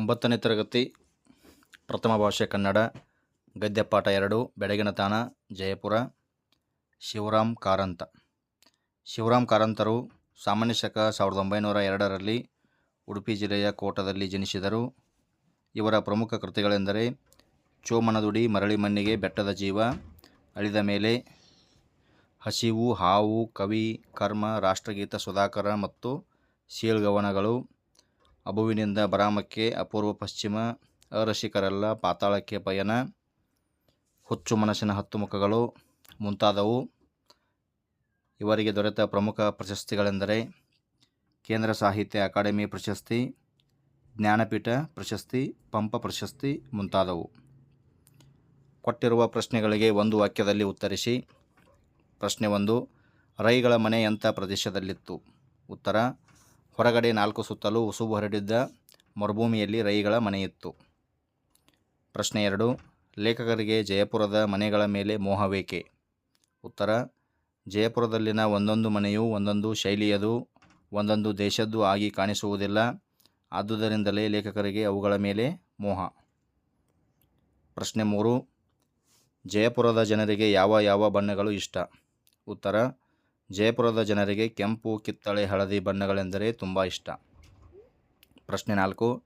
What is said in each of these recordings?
ಒಂಬತ್ತನೇ ತರಗತಿ, ಪ್ರಥಮ ಭಾಷೆ ಕನ್ನಡ, ಗದ್ಯಪಾಠ ಎರಡು, ಬೆಳಗಿನ ತಾಣ, ಜಯಪುರ ಶಿವರಾಮ್ ಕಾರಂತ. ಶಿವರಾಮ್ ಕಾರಂತರು ಸಾಮಾನ್ಯ ಶಕ ಸಾವಿರದ ಒಂಬೈನೂರ ಎರಡರಲ್ಲಿ ಉಡುಪಿ ಜಿಲ್ಲೆಯ ಕೋಟದಲ್ಲಿ ಜನಿಸಿದರು. ಇವರ ಪ್ರಮುಖ ಕೃತಿಗಳೆಂದರೆ ಚೋಮನದುಡಿ ಮರಳಿ ಮಣ್ಣಿಗೆ ಬೆಟ್ಟದ ಜೀವ, ಅಳಿದ ಮೇಲೆ ಹಸಿವು, ಹಾವು, ಕವಿ, ಕರ್ಮ, ರಾಷ್ಟ್ರಗೀತ ಸುಧಾಕರ ಮತ್ತು ಸೀಳ್ಗವನಗಳು ಅಬುವಿನಿಂದ ಬರಾಮಕ್ಕೆ ಅಪೂರ್ವ ಪಶ್ಚಿಮ ಅರಸಿಕರೆಲ್ಲ ಪಾತಾಳಕ್ಕೆ ಪಯಣ. ಹುಚ್ಚು ಮನಸ್ಸಿನ ಹತ್ತು ಮುಖಗಳು ಮುಂತಾದವು. ಇವರಿಗೆ ದೊರೆತ ಪ್ರಮುಖ ಪ್ರಶಸ್ತಿಗಳೆಂದರೆ ಕೇಂದ್ರ ಸಾಹಿತ್ಯ ಅಕಾಡೆಮಿ ಪ್ರಶಸ್ತಿ, ಜ್ಞಾನಪೀಠ ಪ್ರಶಸ್ತಿ, ಪಂಪ ಪ್ರಶಸ್ತಿ ಮುಂತಾದವು. ಕೊಟ್ಟಿರುವ ಪ್ರಶ್ನೆಗಳಿಗೆ ಒಂದು ವಾಕ್ಯದಲ್ಲಿ ಉತ್ತರಿಸಿ. ಪ್ರಶ್ನೆ ಒಂದು, ರೈಗಳ ಮನೆ ಎಂಥ ಪ್ರದೇಶದಲ್ಲಿತ್ತು? ಉತ್ತರ ಹೊರಗಡೆ ನಾಲ್ಕು ಸುತ್ತಲೂ ಉಸುಬು ಹರಡಿದ್ದ ಮರುಭೂಮಿಯಲ್ಲಿ ರೈಗಳ ಮನೆಯಿತ್ತು. ಪ್ರಶ್ನೆ ಎರಡು, ಲೇಖಕರಿಗೆ ಜಯಪುರದ ಮನೆಗಳ ಮೇಲೆ ಮೋಹವೇಕೆ? ಉತ್ತರ, ಜಯಪುರದಲ್ಲಿನ ಒಂದೊಂದು ಮನೆಯು ಒಂದೊಂದು ಶೈಲಿಯದು ಒಂದೊಂದು ದೇಶದ್ದು ಆಗಿ ಕಾಣಿಸುವುದಿಲ್ಲ, ಆದುದರಿಂದಲೇ ಲೇಖಕರಿಗೆ ಅವುಗಳ ಮೇಲೆ ಮೋಹ. ಪ್ರಶ್ನೆ ಮೂರು, ಜಯಪುರದ ಜನರಿಗೆ ಯಾವ ಯಾವ ಬಣ್ಣಗಳು ಇಷ್ಟ? ಉತ್ತರ ಜಯಪುರದ ಜನರಿಗೆ ಕೆಂಪು, ಕಿತ್ತಳೆ, ಹಳದಿ ಬಣ್ಣಗಳೆಂದರೆ ತುಂಬ ಇಷ್ಟ. ಪ್ರಶ್ನೆ ನಾಲ್ಕು,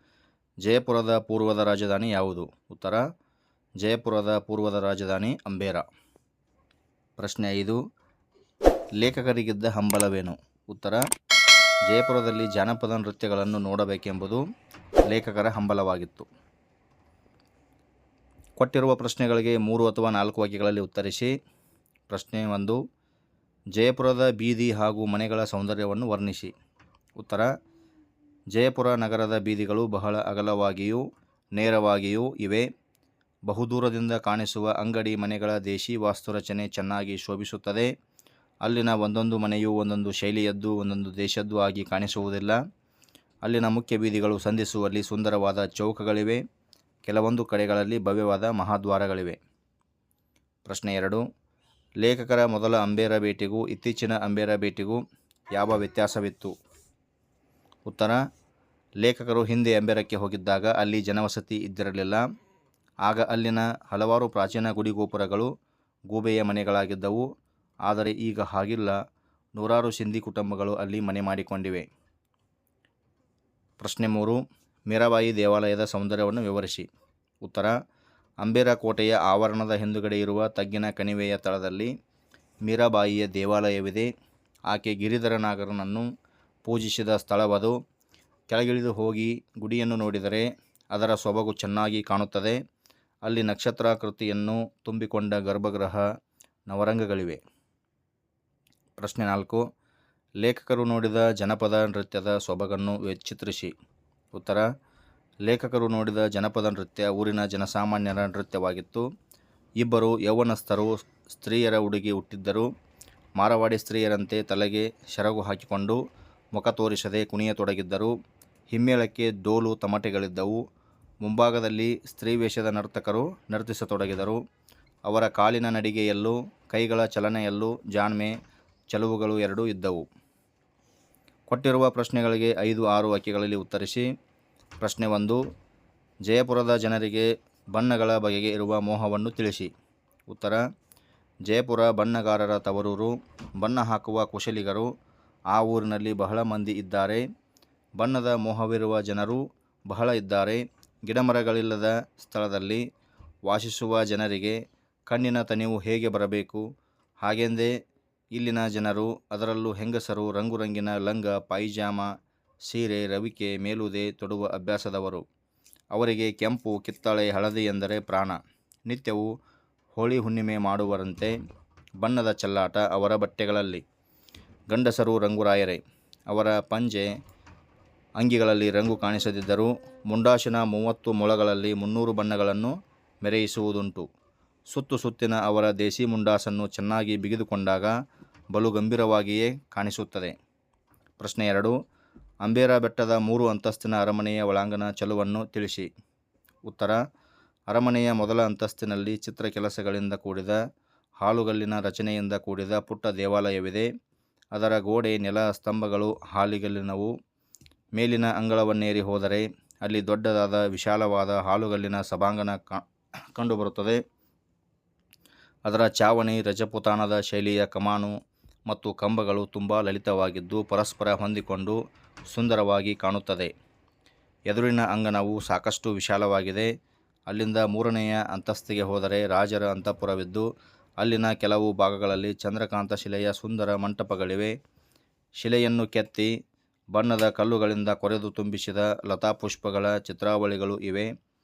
ಜಯಪುರದ ಪೂರ್ವದ ರಾಜಧಾನಿ ಯಾವುದು? ಉತ್ತರ, ಜಯಪುರದ ಪೂರ್ವದ ರಾಜಧಾನಿ ಅಂಬೇರ. ಪ್ರಶ್ನೆ ಐದು, ಲೇಖಕರಿಗಿದ್ದ ಹಂಬಲವೇನು? ಉತ್ತರ, ಜಯಪುರದಲ್ಲಿ ಜಾನಪದ ನೃತ್ಯಗಳನ್ನು ನೋಡಬೇಕೆಂಬುದು ಲೇಖಕರ ಹಂಬಲವಾಗಿತ್ತು. ಕೊಟ್ಟಿರುವ ಪ್ರಶ್ನೆಗಳಿಗೆ ಮೂರು ಅಥವಾ ನಾಲ್ಕು ವಾಕ್ಯಗಳಲ್ಲಿ ಉತ್ತರಿಸಿ. ಪ್ರಶ್ನೆ ಒಂದು ಜಯಪುರದ ಬೀದಿ ಹಾಗೂ ಮನೆಗಳ ಸೌಂದರ್ಯವನ್ನು ವರ್ಣಿಸಿ. ಉತ್ತರ, ಜಯಪುರ ನಗರದ ಬೀದಿಗಳು ಬಹಳ ಅಗಲವಾಗಿಯೂ ನೇರವಾಗಿಯೂ ಇವೆ. ಬಹುದೂರದಿಂದ ಕಾಣಿಸುವ ಅಂಗಡಿ ಮನೆಗಳ ದೇಶಿ ವಾಸ್ತುರಚನೆ ಚೆನ್ನಾಗಿ ಶೋಭಿಸುತ್ತದೆ. ಅಲ್ಲಿನ ಒಂದೊಂದು ಮನೆಯೂ ಒಂದೊಂದು ಶೈಲಿಯದ್ದು ಒಂದೊಂದು ದೇಶದ್ದು ಆಗಿ ಕಾಣಿಸುವುದಿಲ್ಲ. ಅಲ್ಲಿನ ಮುಖ್ಯ ಬೀದಿಗಳು ಸಂಧಿಸುವಲ್ಲಿ ಸುಂದರವಾದ ಚೌಕಗಳಿವೆ. ಕೆಲವೊಂದು ಕಡೆಗಳಲ್ಲಿ ಭವ್ಯವಾದ ಮಹಾದ್ವಾರಗಳಿವೆ. ಪ್ರಶ್ನೆ ಎರಡು ಲೇಖಕರ ಮೊದಲ ಅಂಬೇರ ಭೇಟಿಗೂ ಇತ್ತೀಚಿನ ಅಂಬೇರ ಭೇಟಿಗೂ ಯಾವ ವ್ಯತ್ಯಾಸವಿತ್ತು? ಉತ್ತರ, ಲೇಖಕರು ಹಿಂದೆ ಅಂಬೇರಕ್ಕೆ ಹೋಗಿದ್ದಾಗ ಅಲ್ಲಿ ಜನವಸತಿ ಇದ್ದಿರಲಿಲ್ಲ. ಆಗ ಅಲ್ಲಿನ ಹಲವಾರು ಪ್ರಾಚೀನ ಗುಡಿಗೋಪುರಗಳು ಗೂಬೆಯ ಮನೆಗಳಾಗಿದ್ದವು. ಆದರೆ ಈಗ ಹಾಗಿಲ್ಲ. ನೂರಾರು ಸಿಂಧಿ ಕುಟುಂಬಗಳು ಅಲ್ಲಿ ಮನೆ ಮಾಡಿಕೊಂಡಿವೆ. ಪ್ರಶ್ನೆ ಮೂರು, ಮೀರಾಬಾಯಿ ದೇವಾಲಯದ ಸೌಂದರ್ಯವನ್ನು ವಿವರಿಸಿ. ಉತ್ತರ ಅಂಬೇರ ಕೋಟೆಯ ಆವರಣದ ಹಿಂದುಗಡೆ ಇರುವ ತಗ್ಗಿನ ಕಣಿವೆಯ ತಳದಲ್ಲಿ ಮೀರಾಬಾಯಿಯ ದೇವಾಲಯವಿದೆ. ಆಕೆ ಗಿರಿಧರನಾಗರನನ್ನು ಪೂಜಿಸಿದ ಸ್ಥಳವದು. ಕೆಳಗಿಳಿದು ಹೋಗಿ ಗುಡಿಯನ್ನು ನೋಡಿದರೆ ಅದರ ಸೊಬಗು ಚೆನ್ನಾಗಿ ಕಾಣುತ್ತದೆ. ಅಲ್ಲಿ ನಕ್ಷತ್ರಾಕೃತಿಯನ್ನು ತುಂಬಿಕೊಂಡ ಗರ್ಭಗೃಹ ನವರಂಗಗಳಿವೆ. ಪ್ರಶ್ನೆ ನಾಲ್ಕು. ಲೇಖಕರು ನೋಡಿದ ಜನಪದ ನೃತ್ಯದ ಸೊಬಗನ್ನು ಚಿತ್ರಿಸಿ. ಉತ್ತರ. ಲೇಖಕರು ನೋಡಿದ ಜನಪದ ನೃತ್ಯ ಊರಿನ ಜನಸಾಮಾನ್ಯರ ನೃತ್ಯವಾಗಿತ್ತು. ಇಬ್ಬರು ಯೌವನಸ್ಥರು ಸ್ತ್ರೀಯರ ಉಡುಗೆ ಹುಟ್ಟಿದ್ದರು. ಮಾರವಾಡಿ ಸ್ತ್ರೀಯರಂತೆ ತಲೆಗೆ ಶರಗು ಹಾಕಿಕೊಂಡು ಮುಖ ತೋರಿಸದೆ ಕುಣಿಯತೊಡಗಿದ್ದರು. ಹಿಮ್ಮೇಳಕ್ಕೆ ಡೋಲು ತಮಟೆಗಳಿದ್ದವು. ಮುಂಭಾಗದಲ್ಲಿ ಸ್ತ್ರೀ ವೇಷದ ನರ್ತಕರು ನರ್ತಿಸತೊಡಗಿದರು. ಅವರ ಕಾಲಿನ ನಡಿಗೆಯಲ್ಲೂ ಕೈಗಳ ಚಲನೆಯಲ್ಲೂ ಜಾಣ್ಮೆ ಚಲುವುಗಳು ಎರಡೂ ಇದ್ದವು. ಕೊಟ್ಟಿರುವ ಪ್ರಶ್ನೆಗಳಿಗೆ ಐದು ಆರು ವಾಕ್ಯಗಳಲ್ಲಿ ಉತ್ತರಿಸಿ ಪ್ರಶ್ನೆ ಒಂದು. ಜಯಪುರದ ಜನರಿಗೆ ಬಣ್ಣಗಳ ಬಗೆಗೆ ಇರುವ ಮೋಹವನ್ನು ತಿಳಿಸಿ. ಉತ್ತರ, ಜಯಪುರ ಬಣ್ಣಗಾರರ ತವರೂರು, ಬಣ್ಣ ಹಾಕುವ ಕುಶಲಿಗರು, ಆ ಊರಿನಲ್ಲಿ ಬಹಳ ಮಂದಿ ಇದ್ದಾರೆ. ಬಣ್ಣದ ಮೋಹವಿರುವ ಜನರು ಬಹಳ ಇದ್ದಾರೆ. ಗಿಡಮರಗಳಿಲ್ಲದ ಸ್ಥಳದಲ್ಲಿ ವಾಸಿಸುವ ಜನರಿಗೆ ಕಣ್ಣಿನ ತನಿವು ಹೇಗೆ ಬರಬೇಕು? ಹಾಗೆಂದೇ ಇಲ್ಲಿನ ಜನರು ಅದರಲ್ಲೂ ಹೆಂಗಸರು ರಂಗುರಂಗಿನ ಲಂಗ ಪಾಯಿಜಾಮ ಸೀರೆ, ರವಿಕೆ, ಮೇಲುದೆ ತೊಡುವ ಅಭ್ಯಾಸದವರು. ಅವರಿಗೆ ಕೆಂಪು, ಕಿತ್ತಳೆ, ಹಳದಿ ಎಂದರೆ ಪ್ರಾಣ. ನಿತ್ಯವೂ ಹೋಳಿ ಹುಣ್ಣಿಮೆ ಮಾಡುವರಂತೆ ಬಣ್ಣದ ಚೆಲ್ಲಾಟ ಅವರ ಬಟ್ಟೆಗಳಲ್ಲಿ. ಗಂಡಸರು ರಂಗುರಾಯರೇ, ಅವರ ಪಂಜೆ ಅಂಗಿಗಳಲ್ಲಿ ರಂಗು ಕಾಣಿಸದಿದ್ದರೂ ಮುಂಡಾಶಿನ ಮೂವತ್ತು ಮೊಳಗಳಲ್ಲಿ ಮುನ್ನೂರು ಬಣ್ಣಗಳನ್ನು ಮೆರೆಯಿಸುವುದುಂಟು. ಸುತ್ತು ಸುತ್ತಿನ ಅವರ ದೇಸಿ ಮುಂಡಾಸನ್ನು ಚೆನ್ನಾಗಿ ಬಿಗಿದುಕೊಂಡಾಗ ಬಲು ಗಂಭೀರವಾಗಿಯೇ ಕಾಣಿಸುತ್ತದೆ. ಪ್ರಶ್ನೆ ಎರಡು ಅಂಬೇರ ಬೆಟ್ಟದ ಮೂರು ಅಂತಸ್ತಿನ ಅರಮನೆಯ ಒಳಾಂಗಣ ಚಲುವನ್ನು ತಿಳಿಸಿ. ಉತ್ತರ, ಅರಮನೆಯ ಮೊದಲ ಅಂತಸ್ತಿನಲ್ಲಿ ಚಿತ್ರ ಕೆಲಸಗಳಿಂದ ಕೂಡಿದ, ಹಾಲುಗಲ್ಲಿನ ರಚನೆಯಿಂದ ಕೂಡಿದ ಪುಟ್ಟ ದೇವಾಲಯವಿದೆ. ಅದರ ಗೋಡೆ, ನೆಲ, ಸ್ತಂಭಗಳು, ಹಾಲಿಗಲ್ಲಿನವು. ಮೇಲಿನ ಅಂಗಳವನ್ನೇರಿ ಹೋದರೆ ಅಲ್ಲಿ ದೊಡ್ಡದಾದ ವಿಶಾಲವಾದ ಹಾಲುಗಲ್ಲಿನ ಸಭಾಂಗಣ ಕಂಡುಬರುತ್ತದೆ. ಅದರ ಚಾವಣಿ, ರಜಪುತಾನದ ಶೈಲಿಯ ಕಮಾನು ಮತ್ತು ಕಂಬಗಳು ತುಂಬ ಲಲಿತವಾಗಿದ್ದು ಪರಸ್ಪರ ಹೊಂದಿಕೊಂಡು ಸುಂದರವಾಗಿ ಕಾಣುತ್ತದೆ. ಎದುರಿನ ಅಂಗಣವು ಸಾಕಷ್ಟು ವಿಶಾಲವಾಗಿದೆ. ಅಲ್ಲಿಂದ ಮೂರನೆಯ ಅಂತಸ್ತಿಗೆ ಹೋದರೆ ರಾಜರ ಅಂತಃಪುರವಿದ್ದು, ಅಲ್ಲಿನ ಕೆಲವು ಭಾಗಗಳಲ್ಲಿ ಚಂದ್ರಕಾಂತ ಶಿಲೆಯ ಸುಂದರ ಮಂಟಪಗಳಿವೆ. ಶಿಲೆಯನ್ನು ಕೆತ್ತಿ ಬಣ್ಣದ ಕಲ್ಲುಗಳಿಂದ ಕೊರೆದು ತುಂಬಿಸಿದ ಲತಾಪುಷ್ಪಗಳ ಚಿತ್ರಾವಳಿಗಳು ಇವೆ.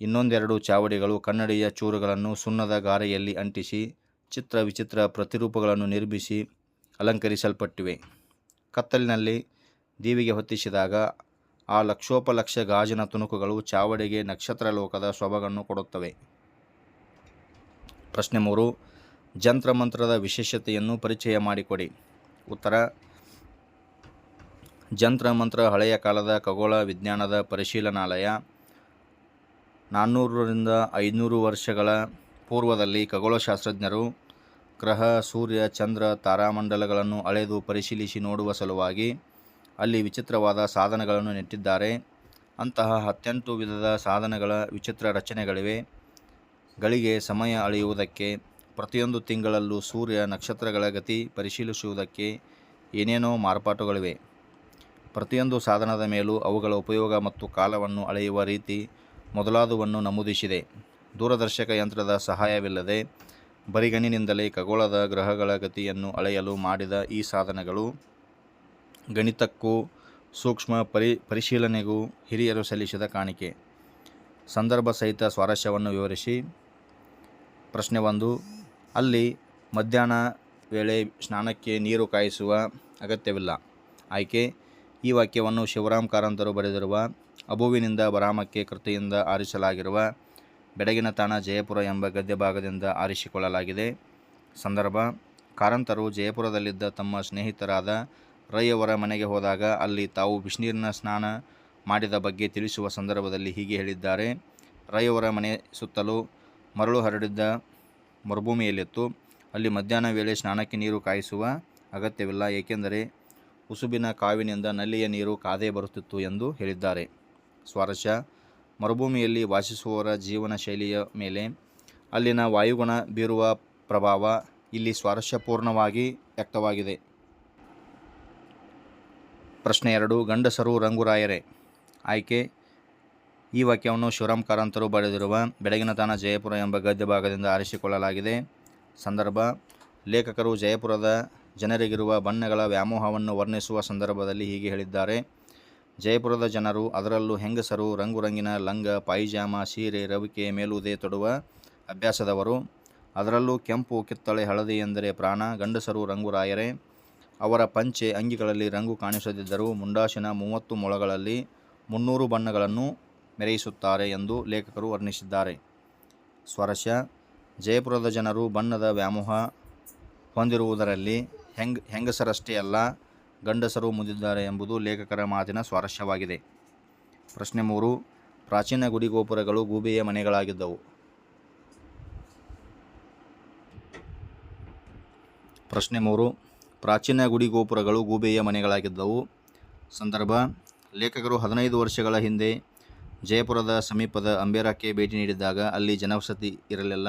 ಇನ್ನೊಂದೆರಡು ಚಾವಡಿಗಳು ಕನ್ನಡಿಯ ಚೂರುಗಳನ್ನು ಸುಣ್ಣದ ಗಾರೆಯಲ್ಲಿ ಅಂಟಿಸಿ, ಚಿತ್ರ ವಿಚಿತ್ರ ಪ್ರತಿರೂಪಗಳನ್ನು ನಿರ್ಮಿಸಿ ಅಲಂಕರಿಸಲ್ಪಟ್ಟಿವೆ. ಕತ್ತಲಿನಲ್ಲಿ ದೀವಿಗೆ ಹೊತ್ತಿಸಿದಾಗ ಆ ಲಕ್ಷೋಪಲಕ್ಷ ಗಾಜಿನ ತುಣುಕುಗಳು ಚಾವಡಿಗೆ ನಕ್ಷತ್ರ ಲೋಕದ ಸೊಬಗನ್ನು ಕೊಡುತ್ತವೆ. ಪ್ರಶ್ನೆ ಮೂರು ಜಂತ್ರಮಂತ್ರದ ವಿಶೇಷತೆಯನ್ನು ಪರಿಚಯ ಮಾಡಿಕೊಡಿ. ಉತ್ತರ ಜಂತ್ರಮಂತ್ರ ಹಳೆಯ ಕಾಲದ ಖಗೋಳ ವಿಜ್ಞಾನದ ಪರಿಶೀಲನಾಲಯ, ನಾನ್ನೂರರಿಂದ ಐನೂರು ವರ್ಷಗಳ ಪೂರ್ವದಲ್ಲಿ ಖಗೋಳಶಾಸ್ತ್ರಜ್ಞರು ಗ್ರಹ, ಸೂರ್ಯ, ಚಂದ್ರ, ತಾರಾಮಂಡಲಗಳನ್ನು ಅಳೆದು ಪರಿಶೀಲಿಸಿ ನೋಡುವ ಸಲುವಾಗಿ ಅಲ್ಲಿ ವಿಚಿತ್ರವಾದ ಸಾಧನಗಳನ್ನು ನೆಟ್ಟಿದ್ದಾರೆ. ಅಂತಹ ಹತ್ತೆಂಟು ವಿಧದ ಸಾಧನಗಳ ವಿಚಿತ್ರ ರಚನೆಗಳಿವೆ. ಗಳಿಗೆ ಸಮಯ ಅಳೆಯುವುದಕ್ಕೆ, ಪ್ರತಿಯೊಂದು ತಿಂಗಳಲ್ಲೂ ಸೂರ್ಯ ನಕ್ಷತ್ರಗಳ ಗತಿ ಪರಿಶೀಲಿಸುವುದಕ್ಕೆ ಏನೇನೋ ಮಾರ್ಪಾಟುಗಳಿವೆ. ಪ್ರತಿಯೊಂದು ಸಾಧನದ ಮೇಲೂ ಅವುಗಳ ಉಪಯೋಗ ಮತ್ತು ಕಾಲವನ್ನು ಅಳೆಯುವ ರೀತಿ ಮೊದಲಾದವನ್ನು ನಮೂದಿಸಿದೆ. ದೂರದರ್ಶಕ ಯಂತ್ರದ ಸಹಾಯವಿಲ್ಲದೆ ಬರಿಗಣಿನಿಂದಲೇ ಖಗೋಳದ ಗ್ರಹಗಳ ಗತಿಯನ್ನು ಅಳೆಯಲು ಮಾಡಿದ ಈ ಸಾಧನಗಳು ಗಣಿತಕ್ಕೂ ಸೂಕ್ಷ್ಮ ಪರಿ, ಪರಿಶೀಲನೆಗೂ ಹಿರಿಯರು ಸಲ್ಲಿಸಿದ ಕಾಣಿಕೆ. ಸಂದರ್ಭ ಸಹಿತ ಸ್ವಾರಸ್ಯವನ್ನು ವಿವರಿಸಿ. ಪ್ರಶ್ನೆ ಒಂದು, ಅಲ್ಲಿ ಮಧ್ಯಾಹ್ನ ವೇಳೆ ಸ್ನಾನಕ್ಕೆ ನೀರು ಕಾಯಿಸುವ ಅಗತ್ಯವಿಲ್ಲ. ಆಯ್ಕೆ, ಈ ವಾಕ್ಯವನ್ನು ಶಿವರಾಮ್ ಕಾರಂತರು ಬರೆದಿರುವ ಅಬುವಿನಿಂದ ಬರಾಮಕ್ಕೆ ಕೃತಿಯಿಂದ ಆರಿಸಲಾಗಿರುವ ಬೆಡಗಿನ ತಾಣ ಜಯಪುರ ಎಂಬ ಗದ್ಯ ಭಾಗದಿಂದ ಆರಿಸಿಕೊಳ್ಳಲಾಗಿದೆ. ಸಂದರ್ಭ, ಕಾರಂತರು ಜಯಪುರದಲ್ಲಿದ್ದ ತಮ್ಮ ಸ್ನೇಹಿತರಾದ ರೈ ಅವರ ಮನೆಗೆ ಹೋದಾಗ ಅಲ್ಲಿ ತಾವು ಬಿಸಿನೀರಿನ ಸ್ನಾನ ಮಾಡಿದ ಬಗ್ಗೆ ತಿಳಿಸುವ ಸಂದರ್ಭದಲ್ಲಿ ಹೀಗೆ ಹೇಳಿದ್ದಾರೆ. ರೈಯವರ ಮನೆ ಸುತ್ತಲೂ ಮರಳು ಹರಡಿದ್ದ ಮರುಭೂಮಿಯಲ್ಲಿತ್ತು. ಅಲ್ಲಿ ಮಧ್ಯಾಹ್ನ ವೇಳೆ ಸ್ನಾನಕ್ಕೆ ನೀರು ಕಾಯಿಸುವ ಅಗತ್ಯವಿಲ್ಲ, ಏಕೆಂದರೆ ಉಸುಬಿನ ಕಾವಿನಿಂದ ನಲ್ಲಿಯ ನೀರು ಕಾದೇ ಬರುತ್ತಿತ್ತು ಎಂದು ಹೇಳಿದ್ದಾರೆ. ಸ್ವಾರಸ್ಯ, ಮರುಭೂಮಿಯಲ್ಲಿ ವಾಸಿಸುವವರ ಜೀವನ ಶೈಲಿಯ ಮೇಲೆ ಅಲ್ಲಿನ ವಾಯುಗುಣ ಬೀರುವ ಪ್ರಭಾವ ಇಲ್ಲಿ ಸ್ವಾರಸ್ಯಪೂರ್ಣವಾಗಿ ವ್ಯಕ್ತವಾಗಿದೆ. ಪ್ರಶ್ನೆ ಎರಡು, ಗಂಡಸರು ರಂಗುರಾಯರೇ. ಆಯ್ಕೆ, ಈ ವಾಕ್ಯವನ್ನು ಶಿವರಾಮ್ ಕಾರಂತರು ಬರೆದಿರುವ ಬೆಳಗಿನ ತಾನ ಜಯಪುರ ಎಂಬ ಗದ್ಯ ಭಾಗದಿಂದ ಆರಿಸಿಕೊಳ್ಳಲಾಗಿದೆ. ಸಂದರ್ಭ, ಲೇಖಕರು ಜಯಪುರದ ಜನರಿಗಿರುವ ಬಣ್ಣಗಳ ವ್ಯಾಮೋಹವನ್ನು ವರ್ಣಿಸುವ ಸಂದರ್ಭದಲ್ಲಿ ಹೀಗೆ ಹೇಳಿದ್ದಾರೆ. ಜಯಪುರದ ಜನರು, ಅದರಲ್ಲೂ ಹೆಂಗಸರು, ರಂಗುರಂಗಿನ ಲಂಗ, ಪಾಯಿಜಾಮ, ಸೀರೆ, ರವಿಕೆ, ಮೇಲುದೆ ತೊಡುವ ಅಭ್ಯಾಸದವರು. ಅದರಲ್ಲೂ ಕೆಂಪು ಕಿತ್ತಳೆ ಹಳದಿ ಎಂದರೆ ಪ್ರಾಣ, ಗಂಡಸರು ರಂಗುರಾಯರೇ. ಅವರ ಪಂಚೆ ಅಂಗಿಗಳಲ್ಲಿ ರಂಗು ಕಾಣಿಸದಿದ್ದರೂ ಮುಂಡಾಸಿನ ಮೂವತ್ತು ಮೊಳಗಳಲ್ಲಿ ಮುನ್ನೂರು ಬಣ್ಣಗಳನ್ನು ಮೆರೆಯಿಸುತ್ತಾರೆ ಎಂದು ಲೇಖಕರು ವರ್ಣಿಸಿದ್ದಾರೆ. ಸ್ವರಶ ಜಯಪುರದ ಜನರು ಬಣ್ಣದ ವ್ಯಾಮೋಹ ಹೊಂದಿರುವುದರಲ್ಲಿ ಹೆಂಗ್, ಹೆಂಗಸರಷ್ಟೇ ಅಲ್ಲ, ಗಂಡಸರು ಮುಂದಿದ್ದಾರೆ ಎಂಬುದು ಲೇಖಕರ ಮಾತಿನ ಸ್ವಾರಸ್ಯವಾಗಿದೆ. ಪ್ರಶ್ನೆ ಮೂರು, ಪ್ರಾಚೀನ ಗುಡಿ ಗೋಪುರಗಳು ಗೂಬೆಯ ಮನೆಗಳಾಗಿದ್ದವು. ಪ್ರಶ್ನೆ ಮೂರು ಪ್ರಾಚೀನ ಗುಡಿ ಗೋಪುರಗಳು ಗೂಬೆಯ ಮನೆಗಳಾಗಿದ್ದವು. ಸಂದರ್ಭ, ಲೇಖಕರು ಹದಿನೈದು ವರ್ಷಗಳ ಹಿಂದೆ ಜಯಪುರದ ಸಮೀಪದ ಅಂಬೇರಕ್ಕೆ ಭೇಟಿ ನೀಡಿದ್ದಾಗ ಅಲ್ಲಿ ಜನವಸತಿ ಇರಲಿಲ್ಲ.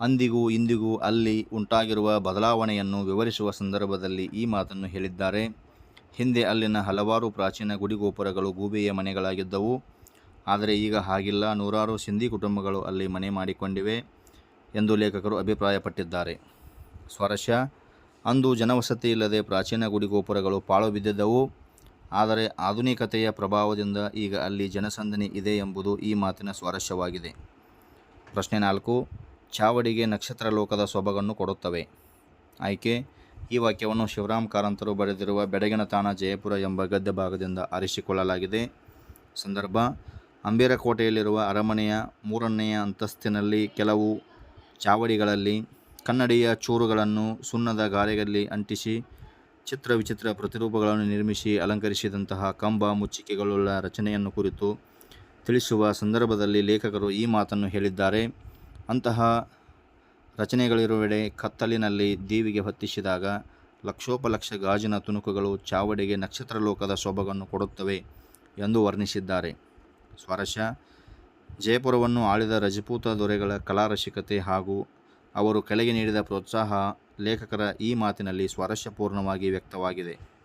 ಅಂದಿಗೂ ಇಂದಿಗೂ ಅಲ್ಲಿ ಉಂಟಾಗಿರುವ ಬದಲಾವಣೆಯನ್ನು ವಿವರಿಸುವ ಸಂದರ್ಭದಲ್ಲಿ ಈ ಮಾತನ್ನು ಹೇಳಿದ್ದಾರೆ. ಹಿಂದೆ ಅಲ್ಲಿನ ಹಲವಾರು ಪ್ರಾಚೀನ ಗುಡಿಗೋಪುರಗಳು ಗೂಬೆಯ ಮನೆಗಳಾಗಿದ್ದವು. ಆದರೆ ಈಗ ಹಾಗಿಲ್ಲ. ನೂರಾರು ಸಿಂಧಿ ಕುಟುಂಬಗಳು ಅಲ್ಲಿ ಮನೆ ಮಾಡಿಕೊಂಡಿವೆ ಎಂದು ಲೇಖಕರು ಅಭಿಪ್ರಾಯಪಟ್ಟಿದ್ದಾರೆ. ಸ್ವಾರಸ್ಯ ಅಂದು ಜನವಸತಿ ಇಲ್ಲದೆ ಪ್ರಾಚೀನ ಗುಡಿಗೋಪುರಗಳು ಪಾಳು ಬಿದ್ದಿದ್ದವು. ಆದರೆ ಆಧುನಿಕತೆಯ ಪ್ರಭಾವದಿಂದ ಈಗ ಅಲ್ಲಿ ಜನಸಂದಣಿ ಇದೆ ಎಂಬುದು ಈ ಮಾತಿನ ಸ್ವಾರಸ್ಯವಾಗಿದೆ. ಪ್ರಶ್ನೆ ನಾಲ್ಕು, ಚಾವಡಿಗೆ ನಕ್ಷತ್ರ ಲೋಕದ ಸೊಬಗನ್ನು ಕೊಡುತ್ತವೆ. ಆಯ್ಕೆ, ಈ ವಾಕ್ಯವನ್ನು ಶಿವರಾಮ್ ಕಾರಂತರು ಬರೆದಿರುವ ಬೆಡಗಿನ ತಾಣ ಜಯಪುರ ಎಂಬ ಗದ್ಯ ಭಾಗದಿಂದ ಆರಿಸಿಕೊಳ್ಳಲಾಗಿದೆ. ಸಂದರ್ಭ, ಅಂಬೇರಕೋಟೆಯಲ್ಲಿರುವ ಅರಮನೆಯ ಮೂರನೆಯ ಅಂತಸ್ತಿನಲ್ಲಿ ಕೆಲವು ಚಾವಡಿಗಳಲ್ಲಿ ಕನ್ನಡಿಯ ಚೂರುಗಳನ್ನು ಸುಣ್ಣದ ಗಾರೆಯಲ್ಲಿ ಅಂಟಿಸಿ ಚಿತ್ರ ವಿಚಿತ್ರ ಪ್ರತಿರೂಪಗಳನ್ನು ನಿರ್ಮಿಸಿ ಅಲಂಕರಿಸಿದಂತಹ ಕಂಬ ಮುಚ್ಚಿಕೆಗಳುಳ್ಳ ರಚನೆಯನ್ನು ಕುರಿತು ತಿಳಿಸುವ ಸಂದರ್ಭದಲ್ಲಿ ಲೇಖಕರು ಈ ಮಾತನ್ನು ಹೇಳಿದ್ದಾರೆ. ಅಂತಹ ರಚನೆಗಳಿರುವೆಡೆ ಕತ್ತಲಿನಲ್ಲಿ ದೇವಿಗೆ ಹೊತ್ತಿಸಿದಾಗ ಲಕ್ಷೋಪಲಕ್ಷ ಗಾಜಿನ ತುಣುಕುಗಳು ಚಾವಡಿಗೆ ನಕ್ಷತ್ರ ಲೋಕದ ಸೊಬಗನ್ನು ಕೊಡುತ್ತವೆ ಎಂದು ವರ್ಣಿಸಿದ್ದಾರೆ. ಸ್ವಾರಸ್ಯ, ಜಯಪುರವನ್ನು ಆಳಿದ ರಜಪೂತ ದೊರೆಗಳ ಕಲಾರಸಿಕತೆ ಹಾಗೂ ಅವರು ಕಲೆಗೆ ನೀಡಿದ ಪ್ರೋತ್ಸಾಹ ಲೇಖಕರ ಈ ಮಾತಿನಲ್ಲಿ ಸ್ವಾರಸ್ಯಪೂರ್ಣವಾಗಿ ವ್ಯಕ್ತವಾಗಿದೆ.